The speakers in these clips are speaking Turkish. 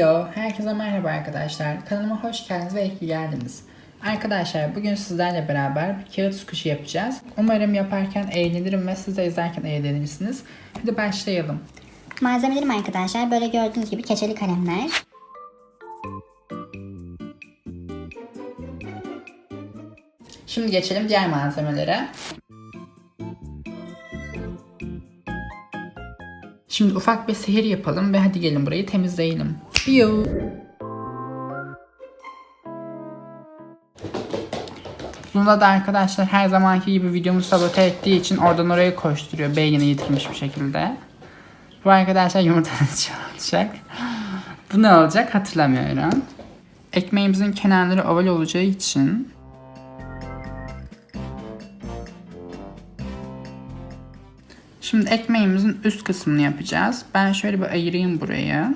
Heyo, herkese merhaba arkadaşlar. Kanalıma hoş geldiniz ve iyi geldiniz. Arkadaşlar bugün sizlerle beraber bir kağıt sukuşu yapacağız. Umarım yaparken eğlenirim ve siz de izlerken eğlenirsiniz. Hadi başlayalım. Malzemelerim arkadaşlar böyle gördüğünüz gibi keçeli kalemler. Şimdi geçelim diğer malzemelere. Şimdi ufak bir sihir yapalım ve hadi gelin burayı temizleyelim. Piyo. Bunda da arkadaşlar her zamanki gibi videomu sabote ettiği için oradan oraya koşturuyor. Beynini yitirmiş bir şekilde. Bu arkadaşlar yumurtanın içi olacak. Bu ne olacak hatırlamıyorum. Ekmeğimizin kenarları oval olacağı için Şimdi ekmeğimizin üst kısmını yapacağız. Ben şöyle bir ayırayım burayı.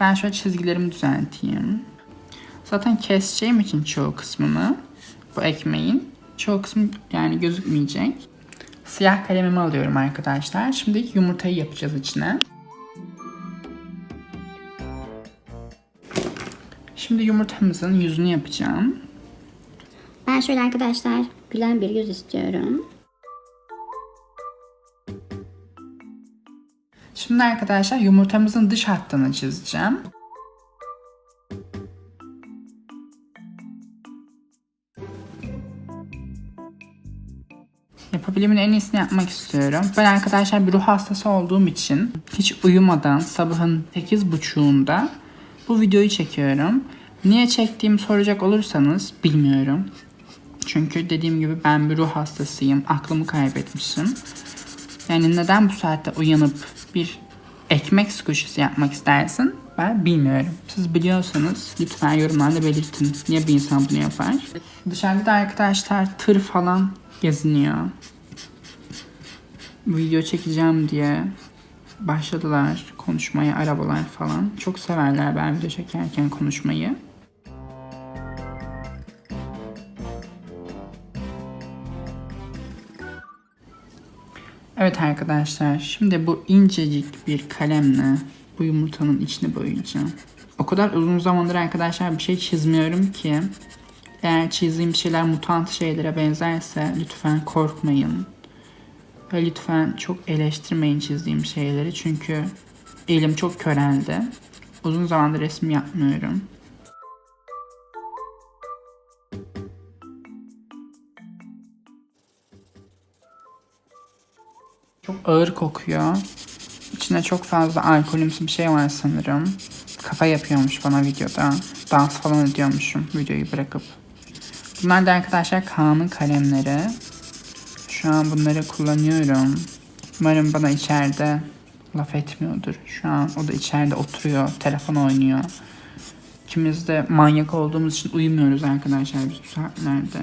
Ben şöyle çizgilerimi düzelteyim. Zaten keseceğim için çoğu kısmını bu ekmeğin çoğu kısmı yani gözükmeyecek. Siyah kalemimi alıyorum arkadaşlar. Şimdi yumurtayı yapacağız içine. Şimdi yumurtamızın yüzünü yapacağım. Ben şöyle arkadaşlar gülen bir yüz istiyorum. Şimdi arkadaşlar yumurtamızın dış hattını çizeceğim. Yapabilimin en iyisini yapmak istiyorum. Ben arkadaşlar bir ruh hastası olduğum için hiç uyumadan sabahın 8.30'unda bu videoyu çekiyorum. Niye çektiğimi soracak olursanız bilmiyorum. Çünkü dediğim gibi ben bir ruh hastasıyım. Aklımı kaybetmişim. Yani neden bu saatte uyanıp bir ekmek squishy'si yapmak istersin? Ben bilmiyorum. Siz biliyorsanız lütfen yorumlarda belirtin. Niye bir insan bunu yapar? Dışarıda da arkadaşlar tır falan geziniyor. Video çekeceğim diye başladılar konuşmaya arabalar falan. Çok severler ben video çekerken konuşmayı. Evet arkadaşlar şimdi bu incecik bir kalemle bu yumurtanın içini boyayacağım. O kadar uzun zamandır arkadaşlar bir şey çizmiyorum ki eğer çizdiğim şeyler mutant şeylere benzerse lütfen korkmayın. Ve lütfen çok eleştirmeyin çizdiğim şeyleri çünkü elim çok köreldi. Uzun zamandır resim yapmıyorum. Çok ağır kokuyor. İçinde çok fazla alkolümsü bir şey var sanırım. Kafa yapıyormuş bana videoda. Dans falan ediyormuşum videoyu bırakıp. Bunlar da arkadaşlar Kaan'ın kalemleri. Şu an bunları kullanıyorum. Umarım bana içeride laf etmiyordur. Şu an o da içeride oturuyor, telefon oynuyor. İkimiz de manyak olduğumuz için uyumuyoruz arkadaşlar biz bu saatlerde.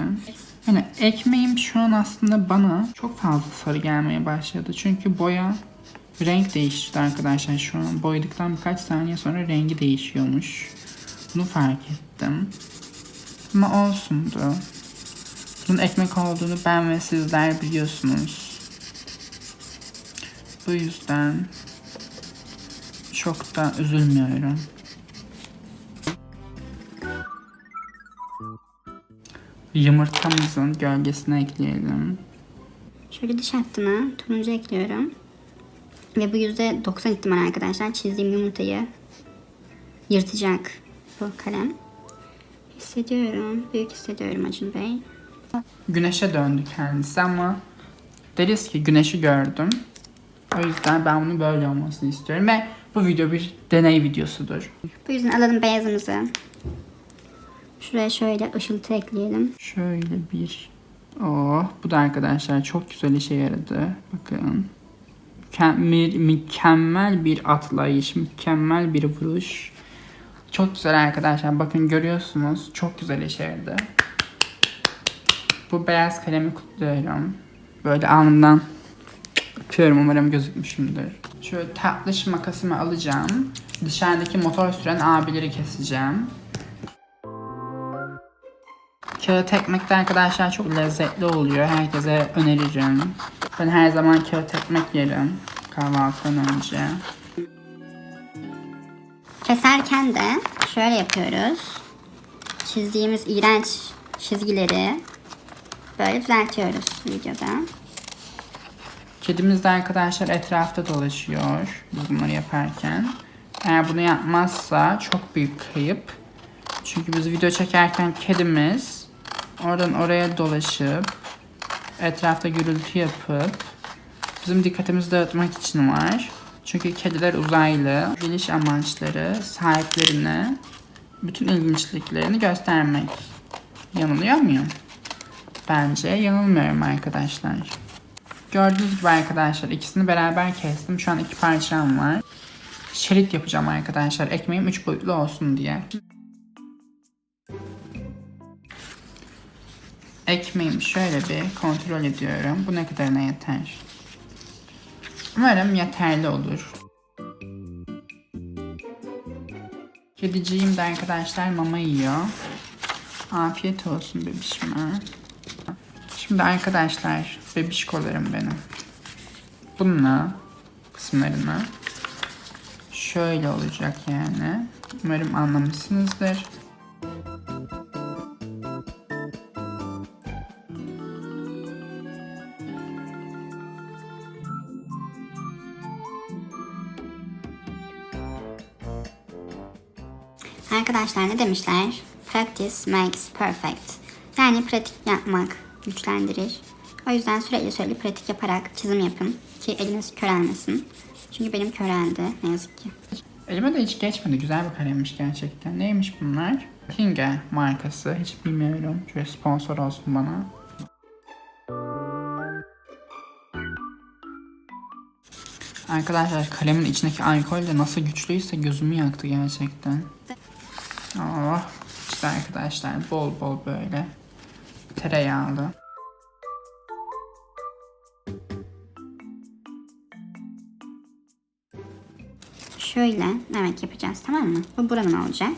Yani ekmeğim şu an aslında bana çok fazla sarı gelmeye başladı. Çünkü boya renk değişti arkadaşlar şu an. Boyadıktan birkaç saniye sonra rengi değişiyormuş. Bunu fark ettim. Ama olsundu. Bunun ekmek olduğunu ben ve sizler biliyorsunuz. Bu yüzden çok da üzülmüyorum. Yumurtamızın gölgesine ekleyelim. Şöyle dış hattına turuncu ekliyorum. Ve bu yüzde 90 ihtimal arkadaşlar çizdiğim yumurtayı yırtacak bu kalem. Hissediyorum. Büyük hissediyorum Acun Bey. Güneşe döndü kendisi ama deriz ki güneşi gördüm. O yüzden ben bunun böyle olmasını istiyorum ve bu video bir deney videosudur. Bu yüzden alalım beyazımızı. Şuraya şöyle ışıltı ekleyelim. Şöyle bir Oh, bu da arkadaşlar çok güzel işe yaradı. Bakın. Mükemmel, mükemmel bir atlayış, mükemmel bir vuruş. Çok güzel arkadaşlar. Bakın görüyorsunuz. Çok güzel işe yaradı. Bu beyaz kalemi kutluyorum. Böyle alnımdan öpüyorum. Umarım gözükmüşümdür. Şöyle tatlış makasımı alacağım. Dışarıdaki motor süren abileri keseceğim. Kağıt ekmek de arkadaşlar çok lezzetli oluyor. Herkese öneririm. Ben her zaman kağıt ekmek yerim kahvaltıdan önce. Keserken de şöyle yapıyoruz. Çizdiğimiz iğrenç çizgileri böyle düzeltiyoruz videoda. Kedimiz de arkadaşlar etrafta dolaşıyor biz bunları yaparken. Eğer bunu yapmazsa çok büyük kayıp. Çünkü biz video çekerken kedimiz oradan oraya dolaşıp etrafta gürültü yapıp bizim dikkatimizi dağıtmak için var. Çünkü kediler uzaylı. Geliş amaçları sahiplerine bütün ilginçliklerini göstermek. Yanılıyor muyum? Bence yanılmıyorum arkadaşlar. Gördüğünüz gibi arkadaşlar ikisini beraber kestim. Şu an iki parçam var. Şerit yapacağım arkadaşlar. Ekmeğim üç boyutlu olsun diye. Ekmeğimi şöyle bir kontrol ediyorum. Bu ne kadarına yeter? Umarım yeterli olur. Kediciğim de arkadaşlar mama yiyor. Afiyet olsun bebişime. Şimdi arkadaşlar bebişkolarım benim. Bununla kısımlarını şöyle olacak yani. Umarım anlamışsınızdır. Arkadaşlar ne demişler? Practice makes perfect. Yani pratik yapmak güçlendirir. O yüzden sürekli sürekli pratik yaparak çizim yapın ki eliniz körelmesin. Çünkü benim köreldi ne yazık ki. Elime de hiç geçmedi. Güzel bir kalemmiş gerçekten. Neymiş bunlar? Kinge markası. Hiç bilmiyorum. Şöyle sponsor olsun bana. Arkadaşlar kalemin içindeki alkol de nasıl güçlüyse gözümü yaktı gerçekten. Oh, işte arkadaşlar bol bol böyle tereyağlı. Şöyle evet yapacağız tamam mı? Bu buranın olacak.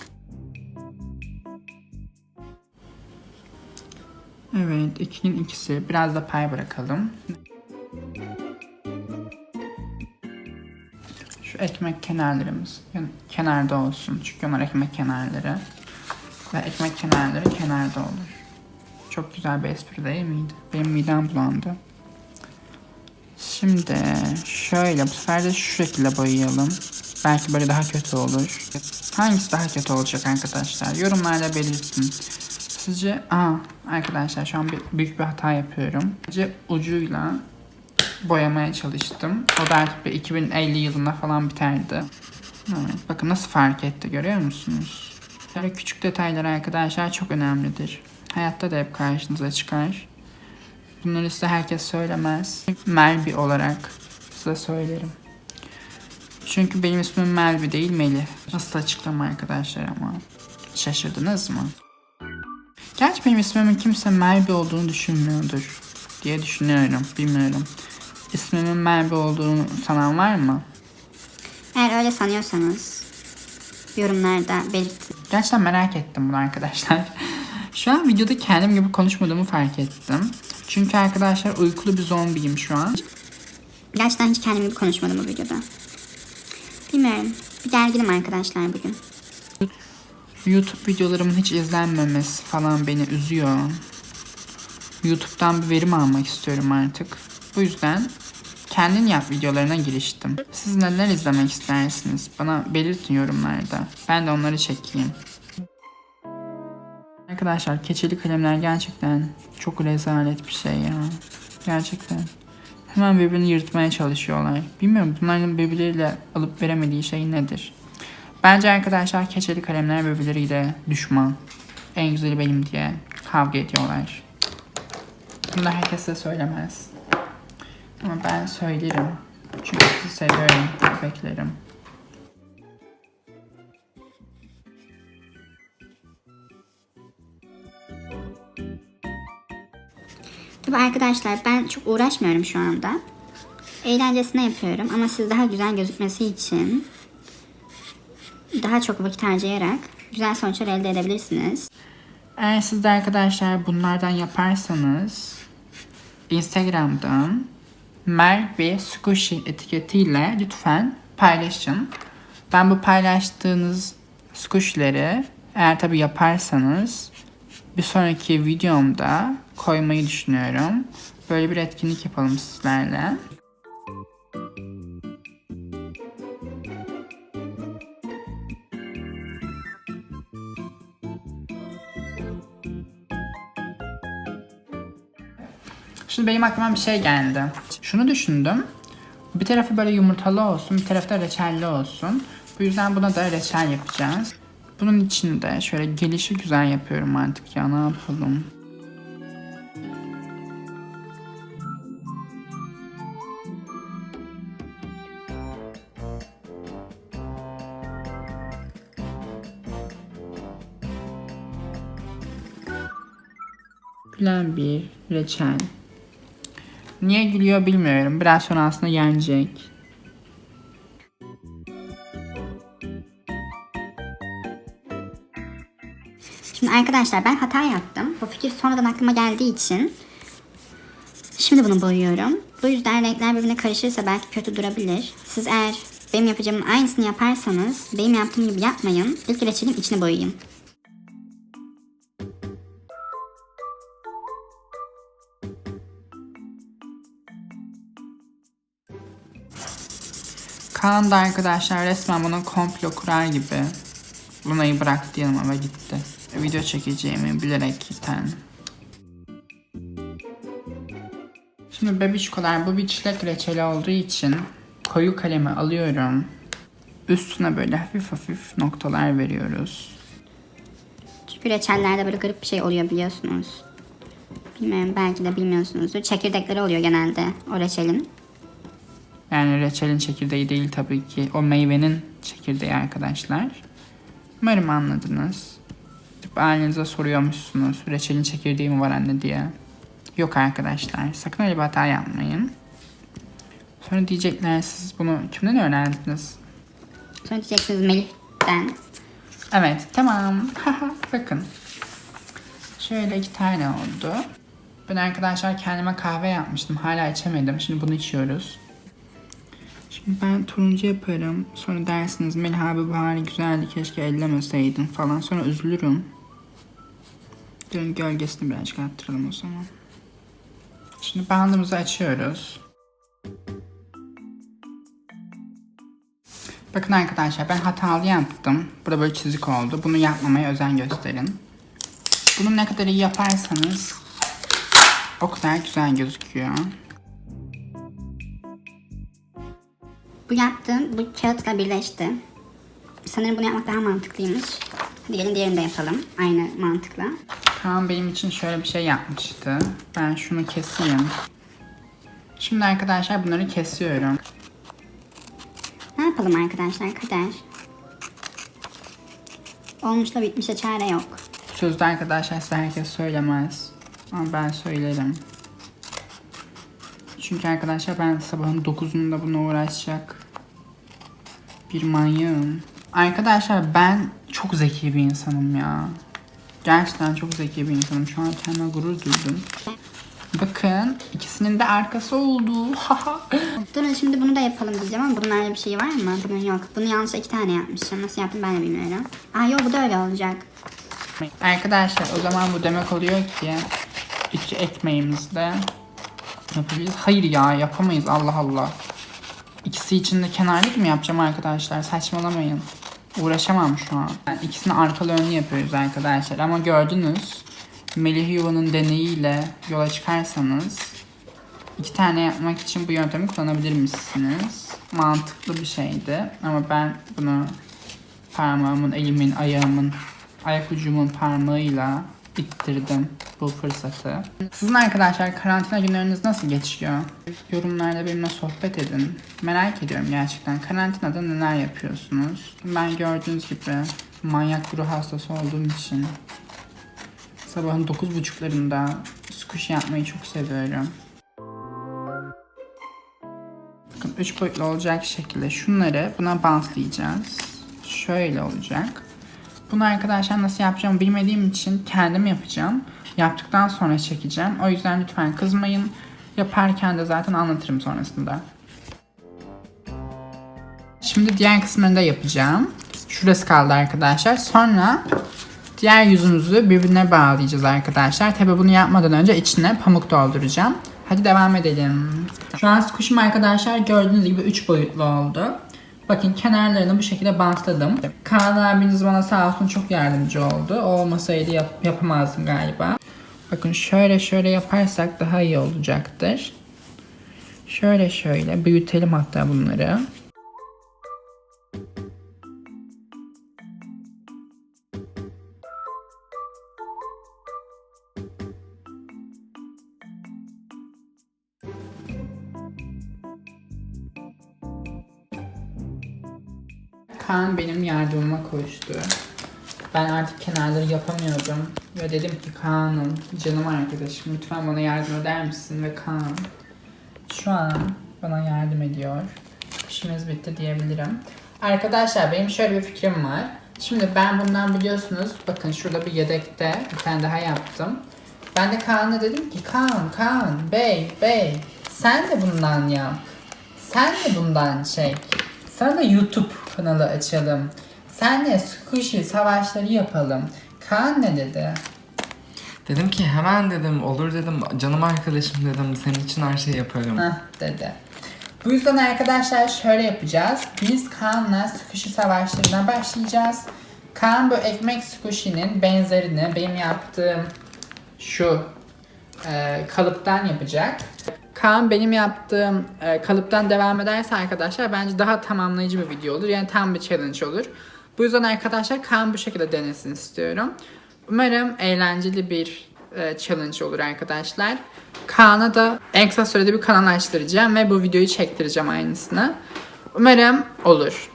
Evet, ikinin ikisi. Biraz da pay bırakalım. Şu ekmek kenarlarımız kenarda olsun. Çünkü onlar ekmek kenarları. Ve ekmek kenarları kenarda olur. Çok güzel bir espri değil miydi? Benim midem bulandı. Şimdi şöyle bu sefer de şu şekilde boyayalım. Belki böyle daha kötü olur. Hangisi daha kötü olacak arkadaşlar? Yorumlarda belirtin. Sizce... Aa arkadaşlar şu an bir, büyük bir hata yapıyorum. Sadece ucuyla boyamaya çalıştım. O da artık bir 2050 yılında falan biterdi. Evet, bakın nasıl fark etti görüyor musunuz? Böyle küçük detaylar arkadaşlar çok önemlidir. Hayatta da hep karşınıza çıkar. Bunları size herkes söylemez. Melbi olarak size söylerim. Çünkü benim ismim Melbi değil Melih. Nasıl açıklama arkadaşlar ama. Şaşırdınız mı? Gerçi benim ismimin kimse Melbi olduğunu düşünmüyordur diye düşünüyorum. Bilmiyorum. İsmimin Melbi olduğunu sanan var mı? Eğer öyle sanıyorsanız yorumlarda belirtin. Gerçekten merak ettim bunu arkadaşlar. Şu an videoda kendim gibi konuşmadığımı fark ettim. Çünkü arkadaşlar uykulu bir zombiyim şu an. Gerçekten hiç kendim gibi konuşmadım bu videoda. Bilmiyorum. Bir gerginim arkadaşlar bugün. YouTube videolarımın hiç izlenmemesi falan beni üzüyor. YouTube'dan bir verim almak istiyorum artık. Bu yüzden kendin yap videolarına giriştim. Siz neler izlemek istersiniz? Bana belirtin yorumlarda. Ben de onları çekeyim. Arkadaşlar keçeli kalemler gerçekten çok rezalet bir şey ya. Gerçekten. Hemen birbirini yırtmaya çalışıyorlar. Bilmiyorum bunların birbirleriyle alıp veremediği şey nedir? Bence arkadaşlar keçeli kalemler birbirleriyle düşman. En güzeli benim diye kavga ediyorlar. Bunu da herkes de söylemez. Ama ben söylerim. Çünkü sizi seviyorum köpeklerim. Tabii arkadaşlar ben çok uğraşmıyorum şu anda. Eğlencesine yapıyorum ama siz daha güzel gözükmesi için daha çok vakit harcayarak güzel sonuçlar elde edebilirsiniz. Eğer siz de arkadaşlar bunlardan yaparsanız Instagram'dan Merve Squishy etiketiyle lütfen paylaşın. Ben bu paylaştığınız squishleri eğer tabi yaparsanız bir sonraki videomda koymayı düşünüyorum. Böyle bir etkinlik yapalım sizlerle. Şimdi benim aklıma bir şey geldi. Şunu düşündüm. Bir tarafı böyle yumurtalı olsun, bir tarafı da reçelli olsun. Bu yüzden buna da reçel yapacağız. Bunun için de şöyle gelişi güzel yapıyorum artık ya ne yapalım. Gülen bir reçel. Niye gülüyor bilmiyorum. Biraz sonra aslında yenecek. Şimdi arkadaşlar ben hata yaptım. Bu fikir sonradan aklıma geldiği için şimdi bunu boyuyorum. Bu yüzden renkler birbirine karışırsa belki kötü durabilir. Siz eğer benim yapacağımın aynısını yaparsanız benim yaptığım gibi yapmayın. İlk reçelin içine boyayın. Kaan da arkadaşlar resmen bunu komplo kurar gibi Luna'yı bıraktı yanıma ve gitti. Video çekeceğimi bilerek gitten. Şimdi bebişkolar bu bir çilek reçeli olduğu için koyu kalemi alıyorum. Üstüne böyle hafif hafif noktalar veriyoruz. Çünkü reçellerde böyle garip bir şey oluyor biliyorsunuz. Bilmiyorum belki de bilmiyorsunuzdur. Çekirdekleri oluyor genelde o reçelin. Yani reçelin çekirdeği değil tabii ki. O meyvenin çekirdeği arkadaşlar. Umarım anladınız. Tıp ailenize soruyormuşsunuz. Reçelin çekirdeği mi var anne diye. Yok arkadaşlar. Sakın öyle bir hata yapmayın. Sonra diyecekler siz bunu kimden öğrendiniz? Sonra diyeceksiniz Melih'ten. Evet tamam. Bakın. Şöyle iki tane oldu. Ben arkadaşlar kendime kahve yapmıştım. Hala içemedim. Şimdi bunu içiyoruz. Şimdi ben turuncu yaparım. Sonra dersiniz Melih abi bu hali güzeldi keşke ellemeseydin falan. Sonra üzülürüm. Dün gölgesini birazcık arttıralım o zaman. Şimdi bandımızı açıyoruz. Bakın arkadaşlar ben hatalı yaptım. Burada böyle çizik oldu. Bunu yapmamaya özen gösterin. Bunu ne kadar iyi yaparsanız o kadar güzel gözüküyor. Bu yaptığım bu kağıtla birleşti. Sanırım bunu yapmak daha mantıklıymış. Hadi gelin diğerini de yapalım. Aynı mantıkla. Kaan benim için şöyle bir şey yapmıştı. Ben şunu keseyim. Şimdi arkadaşlar bunları kesiyorum. Ne yapalım arkadaşlar? Kader. Olmuşla bitmişe çare yok. Sözde arkadaşlar size herkes söylemez. Ama ben söylerim. Çünkü arkadaşlar ben sabahın 9'unda buna uğraşacak bir manyağım. Arkadaşlar ben çok zeki bir insanım ya. Gerçekten çok zeki bir insanım. Şu an kendime gurur duydum. Bakın ikisinin de arkası oldu. Durun şimdi bunu da yapalım diyeceğim ama bunun öyle bir şey var mı? Bunun yok. Bunu yanlış iki tane yapmışım. Nasıl yaptım ben de bilmiyorum. Aa yok bu da öyle olacak. Arkadaşlar o zaman bu demek oluyor ki iki ekmeğimizde yapabiliriz. Hayır ya yapamayız Allah Allah. İkisi için de kenarlık mı yapacağım arkadaşlar? Saçmalamayın. Uğraşamam şu an. Yani ikisini arkalı önlü yapıyoruz arkadaşlar. Ama gördünüz. Melih Yuva'nın deneyiyle yola çıkarsanız iki tane yapmak için bu yöntemi kullanabilirmişsiniz. Mantıklı bir şeydi. Ama ben bunu parmağımın, elimin, ayağımın, ayak ucumun parmağıyla ittirdim bu fırsatı. Sizin arkadaşlar karantina günleriniz nasıl geçiyor? Yorumlarda benimle sohbet edin. Merak ediyorum gerçekten. Karantinada neler yapıyorsunuz? Ben gördüğünüz gibi manyak bir ruh hastası olduğum için sabahın 9.30'larında squish yapmayı çok seviyorum. Bakın 3 boyutlu olacak şekilde şunları buna bantlayacağız. Şöyle olacak. Bunu arkadaşlar nasıl yapacağımı bilmediğim için kendim yapacağım. Yaptıktan sonra çekeceğim. O yüzden lütfen kızmayın. Yaparken de zaten anlatırım sonrasında. Şimdi diğer kısmını da yapacağım. Şurası kaldı arkadaşlar. Sonra diğer yüzümüzü birbirine bağlayacağız arkadaşlar. Tabi bunu yapmadan önce içine pamuk dolduracağım. Hadi devam edelim. Şu an kuşum arkadaşlar gördüğünüz gibi 3 boyutlu oldu. Bakın kenarlarını bu şekilde bantladım. Kaan abiniz bana sağ olsun çok yardımcı oldu. O olmasaydı yap- yapamazdım galiba. Bakın şöyle şöyle yaparsak daha iyi olacaktır. Şöyle şöyle büyütelim hatta bunları. Kaan benim yardımıma koştu. Ben artık kenarları yapamıyordum. Ve dedim ki Kaan'ım, canım arkadaşım lütfen bana yardım eder misin? Ve Kaan şu an bana yardım ediyor. İşimiz bitti diyebilirim. Arkadaşlar benim şöyle bir fikrim var. Şimdi ben bundan biliyorsunuz bakın şurada bir yedekte bir tane daha yaptım. Ben de Kaan'a dedim ki Kaan, Kaan, bey, bey sen de bundan yap. Sen de bundan çek. Sana YouTube kanalı açalım. Senle squishy savaşları yapalım. Kaan ne dedi? Dedim ki hemen dedim olur dedim canım arkadaşım dedim senin için her şeyi yaparım. Hah dedi. Bu yüzden arkadaşlar şöyle yapacağız. Biz Kaan'la squishy savaşlarına başlayacağız. Kaan bu ekmek squishy'nin benzerini benim yaptığım şu e, kalıptan yapacak. Kaan benim yaptığım e, kalıptan devam ederse arkadaşlar bence daha tamamlayıcı bir video olur. Yani tam bir challenge olur. Bu yüzden arkadaşlar Kaan bu şekilde denesin istiyorum. Umarım eğlenceli bir e, challenge olur arkadaşlar. Kaan'a da en kısa sürede bir kanal açtıracağım ve bu videoyu çektireceğim aynısını. Umarım olur.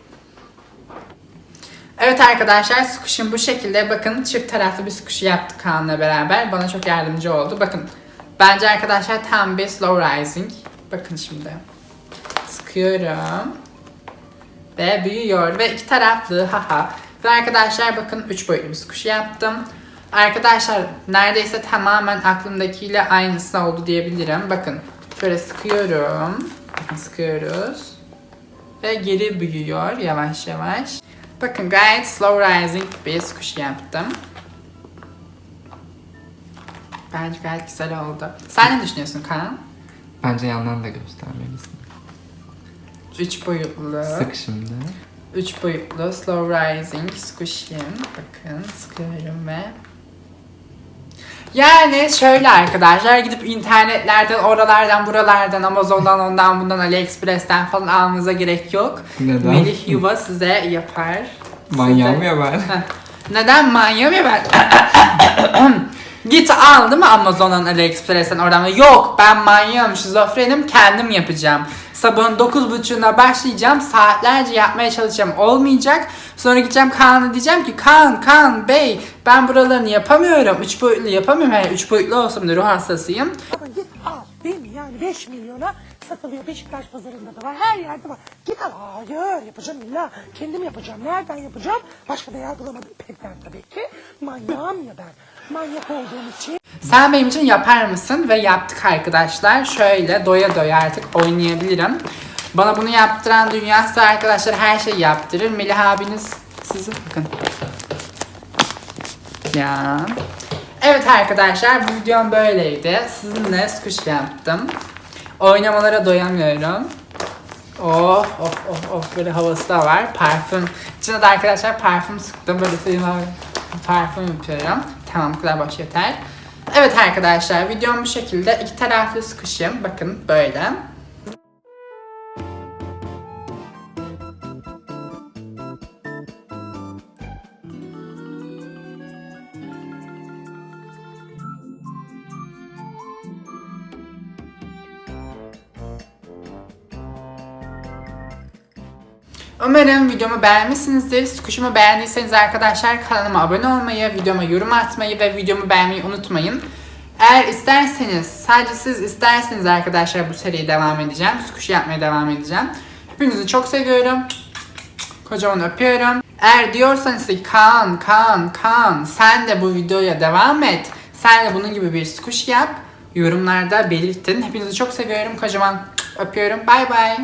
Evet arkadaşlar squish'im bu şekilde. Bakın çift taraflı bir squish yaptık Kaan'la beraber. Bana çok yardımcı oldu. Bakın bence arkadaşlar tam bir slow rising. Bakın şimdi. Sıkıyorum. Ve büyüyor. Ve iki taraflı haha. Ve arkadaşlar bakın üç boyutlu bir squish yaptım. Arkadaşlar neredeyse tamamen aklımdakiyle aynısı oldu diyebilirim. Bakın şöyle sıkıyorum. Sıkıyoruz. Ve geri büyüyor yavaş yavaş. Bakın gayet slow rising bir squish yaptım. Bence gayet güzel oldu. Sen ne düşünüyorsun Kaan? Bence yandan da göstermelisin. Üç boyutlu. Sık şimdi. Üç boyutlu slow rising squish'im. Bakın sıkıyorum ve yani şöyle arkadaşlar gidip internetlerden, oralardan, buralardan, Amazon'dan, ondan bundan, AliExpress'ten falan almanıza gerek yok. Neden? Melih Yuva size yapar. Manyağım Size- ya ben. Neden manyağım ya ben? Git al değil mi Amazon'dan, AliExpress'ten oradan? Yok ben manyağım, şizofrenim kendim yapacağım. Sabahın 9.30'unda başlayacağım, saatlerce yapmaya çalışacağım. Olmayacak. Sonra gideceğim Kaan'a diyeceğim ki Kaan, Kaan Bey ben buralarını yapamıyorum. 3 boyutlu yapamıyorum. Yani 3 boyutlu olsam da ruh hastasıyım. Git al değil mi? Yani 5 milyona satılıyor. Beşiktaş pazarında da var. Her yerde var. Git al. Hayır yapacağım illa. Kendim yapacağım. Nereden yapacağım? Başka da yer bulamadım. Pekten tabii ki. Manyağım ya ben. Manyak olduğum için Sen benim için yapar mısın? Ve yaptık arkadaşlar. Şöyle doya doya artık oynayabilirim. Bana bunu yaptıran dünyası arkadaşlar her şeyi yaptırır. Melih abiniz sizi bakın. Ya. Evet arkadaşlar bu videom böyleydi. Sizinle squish yaptım. Oynamalara doyamıyorum. Oh of of of böyle havası da var. Parfüm. İçine de arkadaşlar parfüm sıktım. Böyle sevim parfüm yapıyorum. Tamam boş yeter. Evet arkadaşlar videom bu şekilde. iki taraflı sıkışım. Bakın böyle. Umarım videomu beğenmişsinizdir. Sıkışımı beğendiyseniz arkadaşlar kanalıma abone olmayı, videoma yorum atmayı ve videomu beğenmeyi unutmayın. Eğer isterseniz, sadece siz isterseniz arkadaşlar bu seriye devam edeceğim. Sıkışı yapmaya devam edeceğim. Hepinizi çok seviyorum. Kocaman öpüyorum. Eğer diyorsanız ki Kaan, Kaan, Kaan sen de bu videoya devam et. Sen de bunun gibi bir squish yap. Yorumlarda belirtin. Hepinizi çok seviyorum. Kocaman öpüyorum. Bay bay.